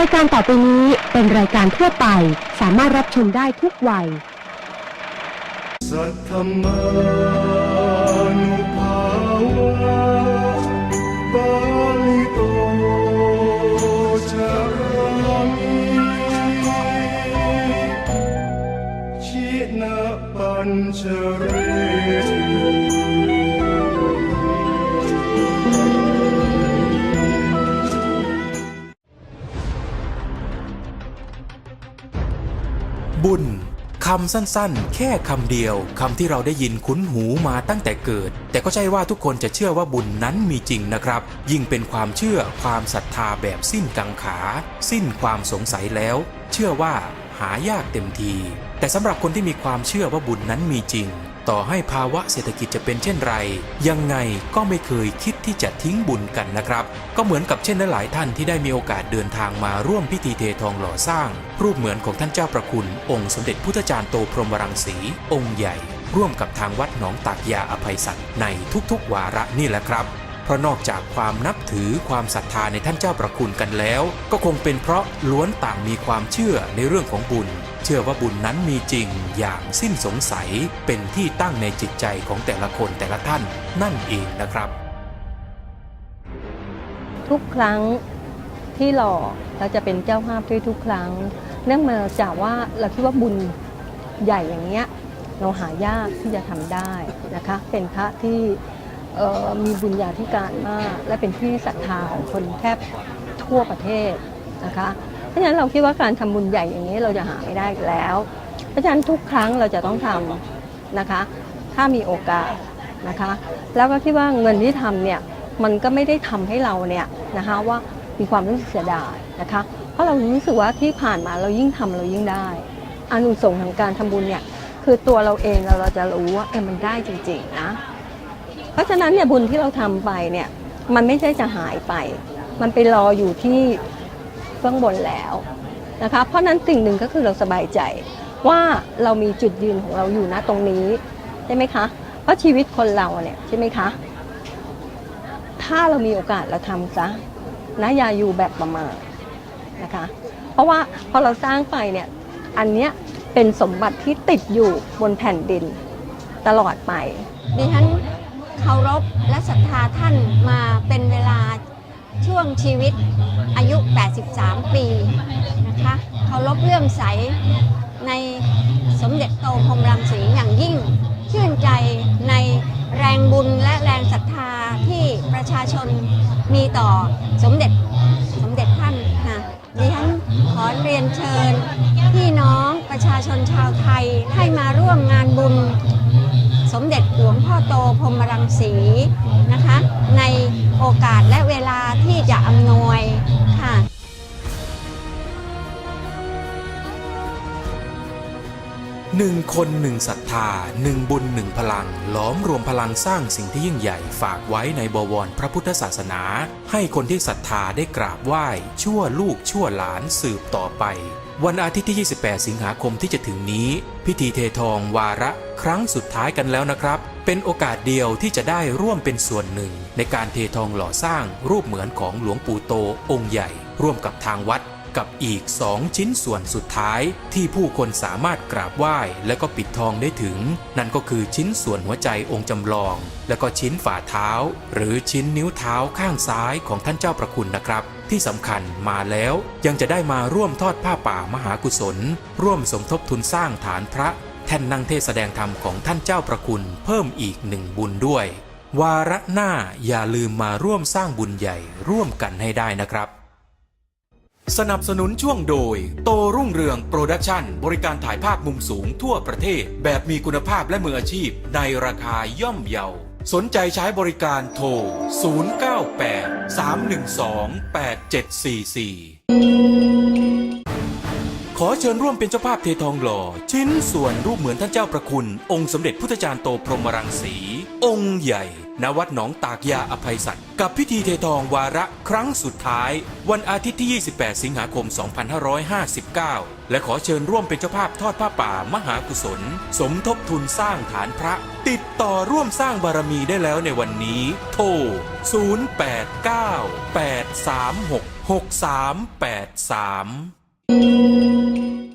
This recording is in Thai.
รายการต่อไปนี้เป็นรายการทั่วไป สามารถรับชมได้ทุกวัย สัทธมานุภาวะบาลิโตจารามิชินะปัญชเร บุญคำสั้นๆ แค่คำเดียวคำที่เราได้ยินคุ้นหูมาตั้งแต่เกิด แต่ก็ใช่ว่าทุกคนจะเชื่อว่าบุญนั้นมีจริงนะครับ ยิ่งเป็นความเชื่อความศรัทธาแบบสิ้นกังขา สิ้นความสงสัยแล้ว เชื่อว่าหายากเต็มที แต่สำหรับคนที่มีความเชื่อว่าบุญนั้นมีจริง ต่อให้ภาวะเศรษฐกิจจะเป็นเช่นไร ยังไงก็ไม่เคยคิดที่จะทิ้งบุญกันนะครับ ก็เหมือนกับเช่นหลายท่านที่ได้มีโอกาสเดินทางมาร่วมพิธีเททองหล่อสร้าง รูปเหมือนของท่านเจ้าประคุณ องค์สมเด็จพุทธจารย์โตพรหมรังสี องค์ใหญ่ ร่วมกับทางวัดหนองตากยาอภัยสัตว์ในทุกๆวาระนี่แหละครับ ราะนอกจากความนับถือความศรัทธาในท่านเจ้าประคุณกันแล้ว ก็คงเป็นเพราะล้วนต่างมีความเชื่อในเรื่องของบุญ เชื่อว่าบุญนั้นมีจริงอย่างสิ้นสงสัยเป็นที่ตั้งในจิตใจของแต่ละคนแต่ละท่านนั่นเองนะครับ ทุกครั้งที่หล่อเราจะเป็นเจ้าภาพด้วยทุกครั้ง เนื่องมาจากว่าเราคิดว่าบุญใหญ่อย่างเงี้ยเราหายากที่จะทำได้นะคะ เป็นพระที่ มีบุญญาธิการมาก และเป็นที่ศรัทธาของคนแทบทั่วประเทศนะคะเพราะฉะนั้นเราคิดว่าการทำบุญใหญ่อย่างนี้เราจะหาไม่ได้แล้ว เพราะฉะนั้นทุกครั้งเราจะต้องทำนะคะ ถ้ามีโอกาสนะคะ แล้วก็คิดว่าเงินที่ทำเนี่ยมันก็ไม่ได้ทำให้เราเนี่ยนะคะว่ามีความรู้สึกเสียดายนะคะ เพราะเรารู้สึกว่าที่ผ่านมาเรายิ่งทำเรายิ่งได้อานุสงส์ทางการทำบุญเนี่ยคือตัวเราเองเราเราจะรู้ว่าเออมันได้จริงๆนะ เพราะฉะนั้นเนี่ยบุญที่เราทำไปเนี่ย มันไม่ใช่จะหายไป มันไปรออยู่ที่เบื้องบนแล้วนะคะ เพราะฉะนั้นสิ่งหนึ่งก็คือเราสบายใจว่าเรามีจุดยืนของเราอยู่นะตรงนี้ใช่ไหมคะ เพราะชีวิตคนเราเนี่ยใช่ไหมคะ ถ้าเรามีโอกาสเราทำซะนะอย่าอยู่แบบประมาทนะคะ เพราะว่าพอเราสร้างไปเนี่ยอันเนี้ยเป็นสมบัติที่ติดอยู่บนแผ่นดินตลอดไปดิฉัน เคารพและศรัทธาท่านมาเป็นเวลาช่วงชีวิตอายุ 83 ปีนะคะเคารพเลื่อมใสในสมเด็จโตพรหมรังสีอย่างยิ่ง ชื่นใจในแรงบุญและแรงศรัทธาที่ประชาชนมีต่อสมเด็จสมเด็จท่านค่ะดิฉันขอเรียนเชิญ พี่น้องประชาชนชาวไทยให้มาร่วมงานบุญ สมเด็จหลวงพ่อโตพรหมรังสีนะคะ ในโอกาสและเวลาที่จะอำนวยค่ะ หนึ่งคนหนึ่งศรัทธาหนึ่งบุญหนึ่งพลัง ล้อมรวมพลังสร้างสิ่งที่ยิ่งใหญ่ฝากไว้ในบวรพระพุทธศาสนา ให้คนที่ศรัทธาได้กราบไหว้ ชั่วลูกชั่วหลานสืบต่อไป วันอาทิตย์ที่ 28 สิงหาคมที่จะถึงนี้ พิธีเททองวาระครั้งสุดท้ายกันแล้วนะครับ เป็นโอกาสเดียวที่จะได้ร่วมเป็นส่วนหนึ่ง ในการเททองหล่อสร้างรูปเหมือนของหลวงปู่โตองค์ใหญ่ ร่วมกับทางวัด กับอีก2ชิ้นส่วนสุดท้ายที่ผู้คนสามารถกราบไหว้และก็ปิดทองได้ถึง นั่นก็คือชิ้นส่วนหัวใจองค์จำลอง และก็ชิ้นฝ่าเท้า หรือชิ้นนิ้วเท้าข้างซ้ายของท่านเจ้าประคุณนะครับ ที่สำคัญมาแล้วยังจะได้มาร่วมทอดผ้าป่ามหากุศล ร่วมสมทบทุนสร้างฐานพระ แท่นนั่งเทศแสดงธรรมของท่านเจ้าประคุณ เพิ่มอีกหนึ่งบุญด้วย วาระหน้าอย่าลืมมาร่วมสร้างบุญใหญ่ร่วมกันให้ได้นะครับ สนับสนุนช่วงโดย โตรุ่งเรืองโปรดักชั่น บริการถ่ายภาพมุมสูงทั่วประเทศ แบบมีคุณภาพและมืออาชีพ ในราคาย่อมเยา สนใจใช้บริการโทร 098 312 8744 ขอเชิญร่วมเป็นเจ้าภาพเททองหล่อ ชิ้นส่วนรูปเหมือนท่านเจ้าประคุณ องค์สมเด็จพุทธจารย์โตพรหมรังสี องค์ใหญ่ณวัดหนองตากยาอภัยสัตว์กับพิธีเททองวาระครั้งสุดท้าย วันอาทิตย์ที่ 28 สิงหาคม 2559 และขอเชิญร่วมเป็นเจ้าภาพทอดผ้าป่ามหากุศล สมทบทุนสร้างฐานพระ ติดต่อร่วมสร้างบารมีได้แล้วในวันนี้ โทร 089 836 6383うん。